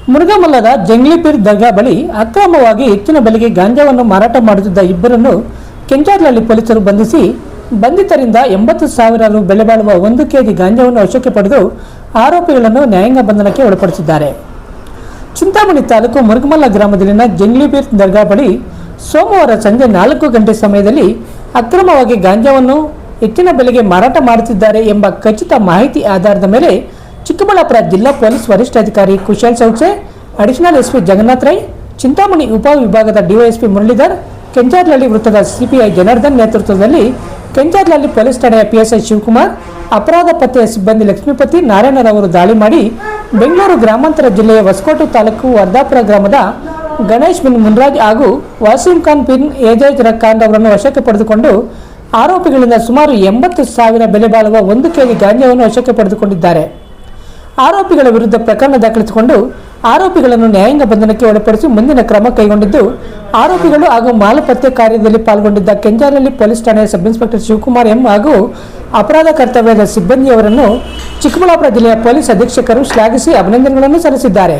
ಮುರುಗಮಲ್ಲದ ಜಂಗ್ಲಿಪೀರ್ ದರ್ಗಾ ಬಳಿ ಅಕ್ರಮವಾಗಿ ಹೆಚ್ಚಿನ ಬೆಲೆಗೆ ಗಾಂಜಾವನ್ನು ಮಾರಾಟ ಮಾಡುತ್ತಿದ್ದ ಇಬ್ಬರನ್ನು ಕೆಂಚಾರ್ಲಹಳ್ಳಿ ಪೊಲೀಸರು ಬಂಧಿಸಿ, ಬಂಧಿತರಿಂದ ಎಂಬತ್ತು ಸಾವಿರ ರು ಬೆಲೆ ಬಾಳುವ ಒಂದು ಕೆಜಿ ಗಾಂಜಾವನ್ನು ವಶಕ್ಕೆ ಪಡೆದು ಆರೋಪಿಗಳನ್ನು ನ್ಯಾಯಾಂಗ ಬಂಧನಕ್ಕೆ ಒಳಪಡಿಸಿದ್ದಾರೆ. ಚಿಂತಾಮಣಿ ತಾಲೂಕು ಮುರುಗಮಲ್ಲ ಗ್ರಾಮದಲ್ಲಿನ ಜಂಗ್ಲಿಬೀರ್ ದರ್ಗಾ ಬಳಿ ಸೋಮವಾರ ಸಂಜೆ ನಾಲ್ಕು ಗಂಟೆ ಸಮಯದಲ್ಲಿ ಅಕ್ರಮವಾಗಿ ಗಾಂಜಾವನ್ನು ಹೆಚ್ಚಿನ ಬೆಲೆಗೆ ಮಾರಾಟ ಮಾಡುತ್ತಿದ್ದಾರೆ ಎಂಬ ಖಚಿತ ಮಾಹಿತಿ ಆಧಾರದ ಮೇಲೆ ಚಿಕ್ಕಬಳ್ಳಾಪುರ ಜಿಲ್ಲಾ ಪೊಲೀಸ್ ವರಿಷ್ಠಾಧಿಕಾರಿ ಕುಶಲ್ ಚೌಚೆ ಅಡಿಷನಲ್ ಎಸ್ಪಿ ಜಗನ್ನಾಥ್ ರೈ, ಚಿಂತಾಮಣಿ ಉಪವಿಭಾಗದ ಡಿವೈಎಸ್ಪಿ ಮುರಳೀಧರ್ ಕೆಂಜಾರ್ಲಹಳ್ಳಿ ವೃತ್ತದ ಸಿಪಿಐ ಜನಾರ್ದನ್ ನೇತೃತ್ವದಲ್ಲಿ ಕೆಂಜಾರ್ಲಹಳ್ಳಿ ಪೊಲೀಸ್ ಠಾಣೆಯ ಪಿಎಸ್ಐ ಶಿವಕುಮಾರ್, ಅಪರಾಧ ಪತ್ತೆಯ ಸಿಬ್ಬಂದಿ ಲಕ್ಷ್ಮೀಪತಿ ನಾರಾಯಣರವರು ದಾಳಿ ಮಾಡಿ ಬೆಂಗಳೂರು ಗ್ರಾಮಾಂತರ ಜಿಲ್ಲೆಯ ಹೊಸಕೋಟೆ ತಾಲೂಕು ವರ್ಧಾಪುರ ಗ್ರಾಮದ ಗಣೇಶ್ ಬಿನ್ ಮುನ್ರಾಜ್ ಹಾಗೂ ವಾಸೀಂ ಖಾನ್ ಬಿನ್ ಏಜಾಜ್ ಖಾನ್ ಅವರನ್ನು ವಶಕ್ಕೆ ಪಡೆದುಕೊಂಡು ಆರೋಪಿಗಳಿಂದ ಸುಮಾರು ಎಂಬತ್ತು ಸಾವಿರ ಬೆಲೆ ಬಾಳುವ ಒಂದು ಕೆಜಿ ಗಾಂಜಾವನ್ನು ವಶಕ್ಕೆ ಪಡೆದುಕೊಂಡಿದ್ದಾರೆ. ಆರೋಪಿಗಳ ವಿರುದ್ಧ ಪ್ರಕರಣ ದಾಖಲಿಸಿಕೊಂಡು ಆರೋಪಿಗಳನ್ನು ನ್ಯಾಯಾಂಗ ಬಂಧನಕ್ಕೆ ಒಳಪಡಿಸಿ ಮುಂದಿನ ಕ್ರಮ ಕೈಗೊಂಡಿದ್ದು, ಆರೋಪಿಗಳು ಹಾಗೂ ಮಾಲಪತ್ತೆ ಕಾರ್ಯದಲ್ಲಿ ಪಾಲ್ಗೊಂಡಿದ್ದ ಕೆಂಜಾರಲ್ಲಿ ಪೊಲೀಸ್ ಠಾಣೆಯ ಸಬ್ ಇನ್ಸ್ಪೆಕ್ಟರ್ ಶಿವಕುಮಾರ್ ಎಂ ಹಾಗೂ ಅಪರಾಧ ಕರ್ತವ್ಯದ ಸಿಬ್ಬಂದಿಯವರನ್ನು ಚಿಕ್ಕಬಳ್ಳಾಪುರ ಜಿಲ್ಲೆಯ ಪೊಲೀಸ್ ಅಧೀಕ್ಷಕರು ಶ್ಲಾಘಿಸಿ ಅಭಿನಂದನೆಗಳನ್ನು ಸಲ್ಲಿಸಿದ್ದಾರೆ.